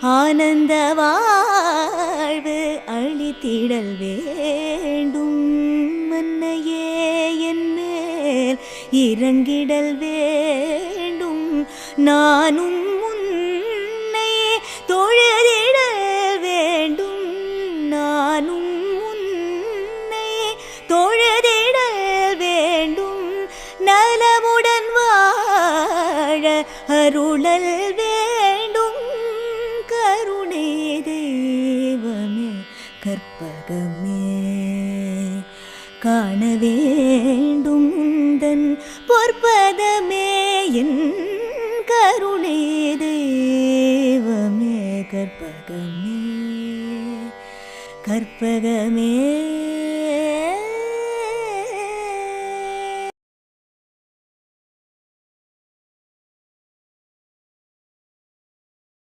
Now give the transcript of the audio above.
ஆனந்த வாழ்வு அழித்திடல் வேண்டும். மன்னையே என் மேல் இறங்கிடல் வேண்டும். நானும் உன்னை தொழுதிடல் வேண்டும். நானும் உன்னை தொழுதிடல் வேண்டும். நலமுடன் வாழ அருளல் வேண்டும் கற்பகமே. காண வேண்டும் உந்தன் பொற்பதமே. என் கருணை தெய்வமே. கற்பகமே. கற்பகமே.